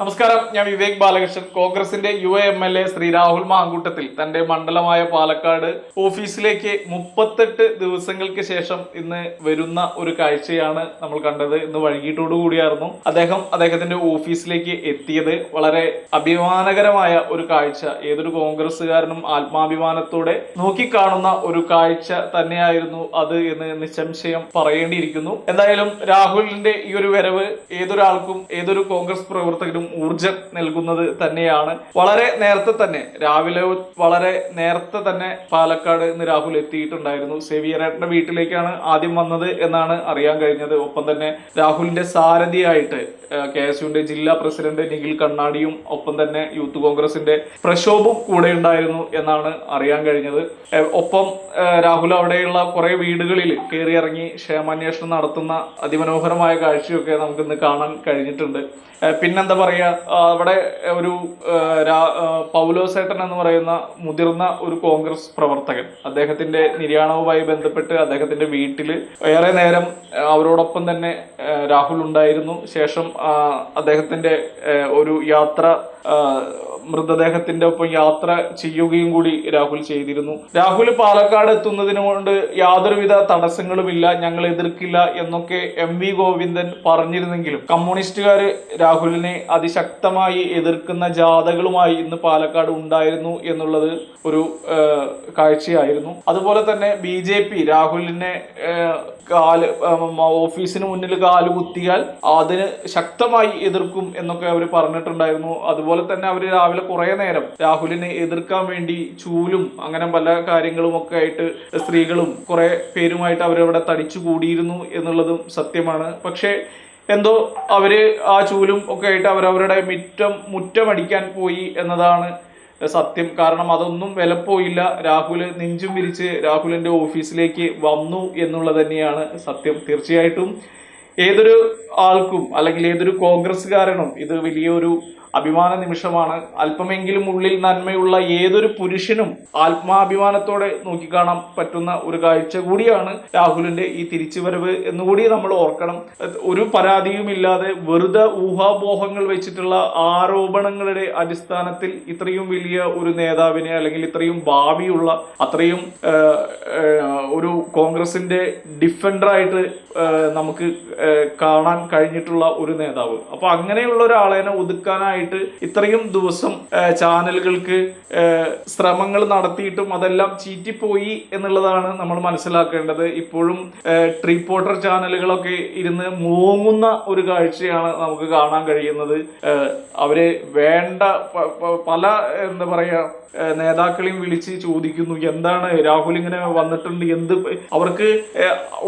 നമസ്കാരം. ഞാൻ വിവേക് ബാലകൃഷ്ണൻ. കോൺഗ്രസിന്റെ U M L A Shri Rahul Mankoottathil തന്റെ മണ്ഡലമായ പാലക്കാട് ഓഫീസിലേക്ക് മുപ്പത്തെട്ട് ദിവസങ്ങൾക്ക് ശേഷം ഇന്ന് വരുന്ന ഒരു കാഴ്ചയാണ് നമ്മൾ കണ്ടത്. ഇന്ന് വൈകിട്ടോടു കൂടിയായിരുന്നു അദ്ദേഹം അദ്ദേഹത്തിന്റെ ഓഫീസിലേക്ക് എത്തിയത്. വളരെ അഭിമാനകരമായ ഒരു കാഴ്ച. ഏതൊരു കോൺഗ്രസ്സുകാരനും ആത്മാഭിമാനത്തോടെ നോക്കിക്കാണുന്ന ഒരു കാഴ്ച തന്നെയായിരുന്നു അത് എന്ന് നിസ്സംശയം പറയേണ്ടിയിരിക്കുന്നു. എന്തായാലും രാഹുലിന്റെ ഈ ഒരു വരവ് ഏതൊരാൾക്കും ഏതൊരു കോൺഗ്രസ് പ്രവർത്തകനും ഊർജം നൽകുന്നത് തന്നെയാണ്. വളരെ നേരത്തെ തന്നെ രാവിലെ വളരെ നേരത്തെ തന്നെ പാലക്കാട് ഇന്ന് രാഹുൽ എത്തിയിട്ടുണ്ടായിരുന്നു. സേവിയറേട്ടന്റെ വീട്ടിലേക്കാണ് ആദ്യം വന്നത് എന്നാണ് അറിയാൻ കഴിഞ്ഞത്. ഒപ്പം തന്നെ രാഹുലിന്റെ സാരഥിയായിട്ട് കെ എസ് യുവിന്റെ ജില്ലാ പ്രസിഡന്റ് നിഖിൽ കണ്ണാടിയും ഒപ്പം തന്നെ യൂത്ത് കോൺഗ്രസിന്റെ പ്രക്ഷോഭം കൂടെ ഉണ്ടായിരുന്നു എന്നാണ് അറിയാൻ കഴിഞ്ഞത്. ഒപ്പം രാഹുൽ അവിടെയുള്ള കുറെ വീടുകളിൽ കയറിയിറങ്ങി ക്ഷേമാന്വേഷണം നടത്തുന്ന അതിമനോഹരമായ കാഴ്ചയൊക്കെ നമുക്ക് ഇന്ന് കാണാൻ കഴിഞ്ഞിട്ടുണ്ട്. പിന്നെന്താ പറയാ? ആ, അവിടെ ഒരു പൗലോസേട്ടൻ എന്ന് പറയുന്ന മുതിർന്ന ഒരു കോൺഗ്രസ് പ്രവർത്തകൻ. അദ്ദേഹത്തിന്റെ നിര്യാണവുമായി ബന്ധപ്പെട്ട് അദ്ദേഹത്തിന്റെ വീട്ടിൽ ഏറെ നേരം അവരോടൊപ്പം തന്നെ രാഹുൽ ഉണ്ടായിരുന്നു. ശേഷം അദ്ദേഹത്തിന്റെ ഒരു യാത്ര മൃതദേഹത്തിന്റെ ഒപ്പം യാത്ര ചെയ്യുകയും കൂടി രാഹുൽ ചെയ്തിരുന്നു. രാഹുൽ പാലക്കാട് എത്തുന്നതിന് കൊണ്ട് യാതൊരുവിധ തടസ്സങ്ങളുമില്ല ഞങ്ങൾ എതിർക്കില്ല എന്നൊക്കെ എം വി ഗോവിന്ദൻ പറഞ്ഞിരുന്നെങ്കിലും കമ്മ്യൂണിസ്റ്റുകാർ രാഹുലിനെ അതിശക്തമായി എതിർക്കുന്ന ജാഥകളുമായി ഇന്ന് പാലക്കാട് ഉണ്ടായിരുന്നു എന്നുള്ളത് ഒരു കാഴ്ചയായിരുന്നു. അതുപോലെ തന്നെ ബി ജെ പി രാഹുലിനെ കാൽ ഓഫീസിന് മുന്നിൽ കാൽ കുത്തിയാൽ അതിന് ശക്തമായി എതിർക്കും എന്നൊക്കെ അവർ പറഞ്ഞിട്ടുണ്ടായിരുന്നു. അതുപോലെ തന്നെ അവർ രാവിലെ കുറെ നേരം രാഹുലിനെ എതിർക്കാൻ വേണ്ടി ചൂലും അങ്ങനെ പല കാര്യങ്ങളും ഒക്കെ ആയിട്ട് സ്ത്രീകളും കുറെ പേരുമായിട്ട് അവരവിടെ തടിച്ചു കൂടിയിരുന്നു എന്നുള്ളതും സത്യമാണ്. പക്ഷേ എന്തോ അവർ ആ ചൂലും ഒക്കെ ആയിട്ട് അവരവരുടെ മിറ്റം മുറ്റമടിക്കാൻ പോയി എന്നതാണ് സത്യം. കാരണം അതൊന്നും വിലപ്പോയില്ല രാഹുൽ നെഞ്ചും വിരിച്ച് രാഹുലിന്റെ ഓഫീസിലേക്ക് വന്നു എന്നുള്ളത് തന്നെയാണ് സത്യം. തീർച്ചയായിട്ടും ഏതൊരു ആൾക്കും അല്ലെങ്കിൽ ഏതൊരു കോൺഗ്രസ്സുകാരനും ഇത് വലിയൊരു അഭിമാന നിമിഷമാണ്. അല്പമെങ്കിലും ഉള്ളിൽ നന്മയുള്ള ഏതൊരു പുരുഷനും ആത്മാഭിമാനത്തോടെ നോക്കിക്കാണാൻ പറ്റുന്ന ഒരു കാഴ്ച കൂടിയാണ് രാഹുലിന്റെ ഈ തിരിച്ചുവരവ് എന്നുകൂടി നമ്മൾ ഓർക്കണം. ഒരു പരാതിയുമില്ലാതെ വെറുതെ ഊഹാപോഹങ്ങൾ വെച്ചിട്ടുള്ള ആരോപണങ്ങളുടെ അടിസ്ഥാനത്തിൽ ഇത്രയും വലിയ ഒരു നേതാവിനെ അല്ലെങ്കിൽ ഇത്രയും ഭാവിയുള്ള അത്രയും ഒരു കോൺഗ്രസിന്റെ ഡിഫൻഡറായിട്ട് നമുക്ക് കാണാൻ കഴിഞ്ഞിട്ടുള്ള ഒരു നേതാവ്. അപ്പൊ അങ്ങനെയുള്ള ഒരാളെ ഒതുക്കാനായിട്ട് ഇത്രയും ദിവസം ചാനലുകൾക്ക് ശ്രമങ്ങൾ നടത്തിയിട്ടും അതെല്ലാം ചീറ്റിപ്പോയി എന്നുള്ളതാണ് നമ്മൾ മനസ്സിലാക്കേണ്ടത്. ഇപ്പോഴും ട്രീപ്പോർട്ടർ ചാനലുകളൊക്കെ ഇരുന്ന് മൂങ്ങുന്ന ഒരു കാഴ്ചയാണ് നമുക്ക് കാണാൻ കഴിയുന്നത്. അവരെ വേണ്ട പല എന്താ പറയാ നേതാക്കളെയും വിളിച്ച് ചോദിക്കുന്നു എന്താണ്? രാഹുൽ ഇങ്ങനെ വന്നിട്ടുണ്ട് എന്ത് അവർക്ക്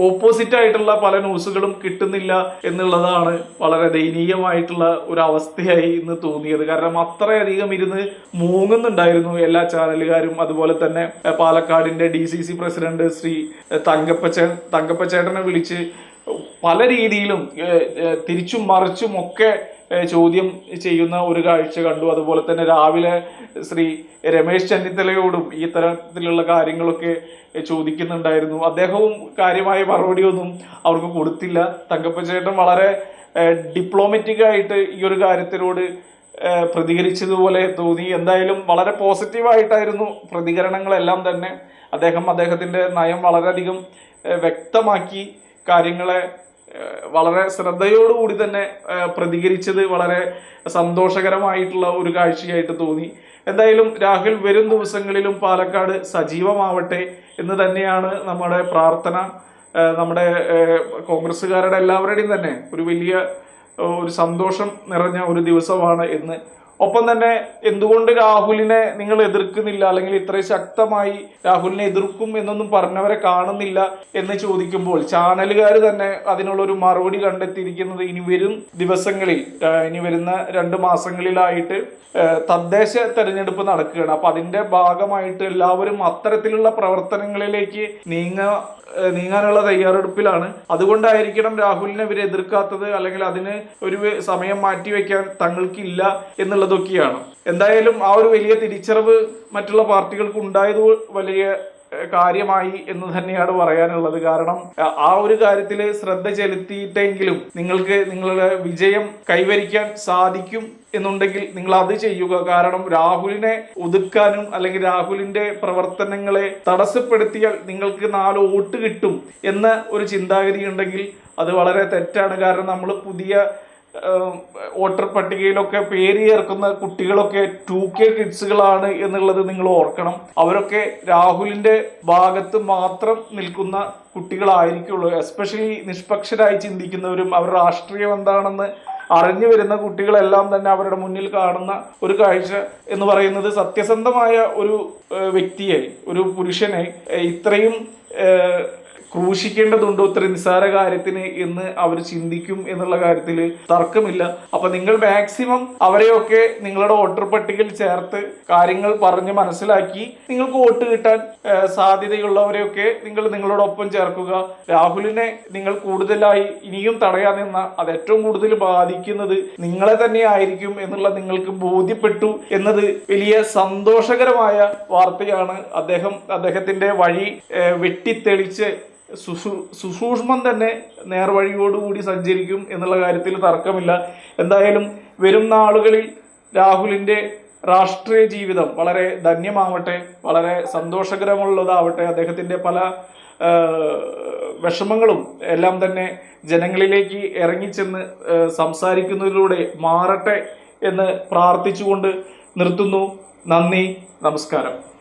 ഓപ്പോസിറ്റ് ആയിട്ടുള്ള പല ന്യൂസുകളും കിട്ടുന്നില്ല എന്നുള്ളതാണ് വളരെ ദയനീയമായിട്ടുള്ള ഒരു അവസ്ഥയായി ഇന്ന് തോന്നിയത്. കാരണം അത്രയധികം ഇരുന്ന് മൂങ്ങുന്നുണ്ടായിരുന്നു എല്ലാ ചാനലുകാരും. അതുപോലെ തന്നെ പാലക്കാടിന്റെ D C C president Shri തങ്കപ്പച്ച തങ്കപ്പച്ചേ തങ്കപ്പച്ചേട്ടനെ വിളിച്ച് പല രീതിയിലും തിരിച്ചും മറിച്ചും ഒക്കെ ചോദ്യം ചെയ്യുന്ന ഒരു കാഴ്ച കണ്ടു. അതുപോലെ തന്നെ രാവിലെ ശ്രീ രമേശ് ചെന്നിത്തലയോടും ഈ തരത്തിലുള്ള കാര്യങ്ങളൊക്കെ ചോദിക്കുന്നുണ്ടായിരുന്നു. അദ്ദേഹവും കാര്യമായ മറുപടിയൊന്നും അവർക്ക് കൊടുത്തില്ല. തങ്കപ്പച്ചേട്ടൻ വളരെ ഡിപ്ലോമാറ്റിക് ആയിട്ട് ഈ ഒരു കാര്യത്തിനോട് പ്രതികരിച്ചതുപോലെ തോന്നി. എന്തായാലും വളരെ പോസിറ്റീവായിട്ടായിരുന്നു പ്രതികരണങ്ങളെല്ലാം തന്നെ. അദ്ദേഹം അദ്ദേഹത്തിന്റെ നയം വളരെയധികം വ്യക്തമാക്കി കാര്യങ്ങളെ വളരെ ശ്രദ്ധയോടുകൂടി തന്നെ പ്രതികരിച്ചത് വളരെ സന്തോഷകരമായിട്ടുള്ള ഒരു കാഴ്ചയായിട്ട് തോന്നി. എന്തായാലും രാഹുൽ വരും ദിവസങ്ങളിലും പാലക്കാട് സജീവമാവട്ടെ എന്ന് തന്നെയാണ് നമ്മുടെ പ്രാർത്ഥന. നമ്മുടെ കോൺഗ്രസ്സുകാരുടെ എല്ലാവരുടെയും തന്നെ ഒരു വലിയ ഒരു സന്തോഷം നിറഞ്ഞ ഒരു ദിവസമാണ് ഇന്ന് ഒപ്പം തന്നെ എന്തുകൊണ്ട് രാഹുലിനെ നിങ്ങൾ എതിർക്കുന്നില്ല? അല്ലെങ്കിൽ ഇത്രയും ശക്തമായി രാഹുലിനെ എതിർക്കും എന്നൊന്നും പറഞ്ഞവരെ കാണുന്നില്ല എന്ന് ചോദിക്കുമ്പോൾ ചാനലുകാർ തന്നെ അതിനുള്ള ഒരു മറുപടി കണ്ടെത്തിയിരിക്കുന്നത് ഇനി വരും ദിവസങ്ങളിൽ ഇനി വരുന്ന രണ്ട് മാസങ്ങളിലായിട്ട് തദ്ദേശ തെരഞ്ഞെടുപ്പ് നടക്കുകയാണ്. അപ്പൊ അതിന്റെ ഭാഗമായിട്ട് എല്ലാവരും അത്തരത്തിലുള്ള പ്രവർത്തനങ്ങളിലേക്ക് നീങ്ങ നീങ്ങാനുള്ള തയ്യാറെടുപ്പിലാണ്. അതുകൊണ്ടായിരിക്കണം രാഹുലിനെ ഇവരെ എതിർക്കാത്തത് അല്ലെങ്കിൽ അതിന് ഒരു സമയം മാറ്റിവെക്കാൻ തങ്ങൾക്കില്ല എന്നുള്ളതൊക്കെയാണ് എന്തായാലും ആ ഒരു വലിയ തിരിച്ചറിവ് മറ്റുള്ള പാർട്ടികൾക്ക് ഉണ്ടായത് വലിയ കാര്യമായി എന്ന് തന്നെയാണ് പറയാനുള്ളത്. കാരണം ആ- ഒരു കാര്യത്തിൽ ശ്രദ്ധ ചെലുത്തിയിട്ടെങ്കിലും നിങ്ങൾക്ക് നിങ്ങളുടെ വിജയം കൈവരിക്കാൻ സാധിക്കും എന്നുണ്ടെങ്കിൽ നിങ്ങൾ അത് ചെയ്യുക. കാരണം രാഹുലിനെ ഒതുക്കാനും അല്ലെങ്കിൽ രാഹുലിന്റെ പ്രവർത്തനങ്ങളെ തടസ്സപ്പെടുത്തിയാൽ നിങ്ങൾക്ക് നാല് വോട്ട് കിട്ടും എന്ന ഒരു ചിന്താഗതി ഉണ്ടെങ്കിൽ അത് വളരെ തെറ്റാണ്. കാരണം നമ്മൾ പുതിയ വോട്ടർ പട്ടികയിലൊക്കെ പേര് ചേർക്കുന്ന കുട്ടികളൊക്കെ ടു കെ കിഡ്സുകളാണ് എന്നുള്ളത് നിങ്ങൾ ഓർക്കണം. അവരൊക്കെ രാഹുലിന്റെ ഭാഗത്ത് മാത്രം നിൽക്കുന്ന കുട്ടികളായിരിക്കുള്ളൂ. എസ്പെഷ്യലി നിഷ്പക്ഷരായി ചിന്തിക്കുന്നവരും അവർ രാഷ്ട്രീയം എന്താണെന്ന് അറിഞ്ഞു വരുന്ന കുട്ടികളെല്ലാം തന്നെ അവരുടെ മുന്നിൽ കാണുന്ന ഒരു കാഴ്ച എന്ന് പറയുന്നത് സത്യസന്ധമായ ഒരു വ്യക്തിയെ ഒരു പുരുഷനെ ഇത്രയും ക്രൂശിക്കേണ്ടതുണ്ടോ ഇത്ര നിസ്സാര കാര്യത്തിന് എന്ന് അവർ ചിന്തിക്കും എന്നുള്ള കാര്യത്തിൽ തർക്കമില്ല. അപ്പൊ നിങ്ങൾ മാക്സിമം അവരെയൊക്കെ നിങ്ങളുടെ വോട്ടർ പട്ടികയിൽ ചേർത്ത് കാര്യങ്ങൾ പറഞ്ഞ് മനസ്സിലാക്കി നിങ്ങൾക്ക് വോട്ട് കിട്ടാൻ സാധ്യതയുള്ളവരെയൊക്കെ നിങ്ങൾ നിങ്ങളോടൊപ്പം ചേർക്കുക. രാഹുലിനെ നിങ്ങൾ കൂടുതലായി ഇനിയും തടയാൻ നിന്ന അത് ഏറ്റവും കൂടുതൽ ബാധിക്കുന്നത് നിങ്ങളെ തന്നെ ആയിരിക്കും എന്നുള്ള നിങ്ങൾക്ക് ബോധ്യപ്പെട്ടു എന്നത് വലിയ സന്തോഷകരമായ വാർത്തയാണ്. അദ്ദേഹം അദ്ദേഹത്തിന്റെ വഴി വെട്ടിത്തെളിച്ച് സുസു സുസൂക്ഷ്മം തന്നെ നേർവഴിയോടുകൂടി സഞ്ചരിക്കും എന്നുള്ള കാര്യത്തിൽ തർക്കമില്ല. എന്തായാലും വരും നാളുകളിൽ രാഹുലിന്റെ രാഷ്ട്രീയ ജീവിതം വളരെ ധന്യമാവട്ടെ വളരെ സന്തോഷകരമുള്ളതാവട്ടെ. അദ്ദേഹത്തിന്റെ പല വിഷമങ്ങളും എല്ലാം തന്നെ ജനങ്ങളിലേക്ക് ഇറങ്ങിച്ചെന്ന് സംസാരിക്കുന്നതിലൂടെ മാറട്ടെ എന്ന് പ്രാർത്ഥിച്ചുകൊണ്ട് നിർത്തുന്നു. നന്ദി നമസ്കാരം.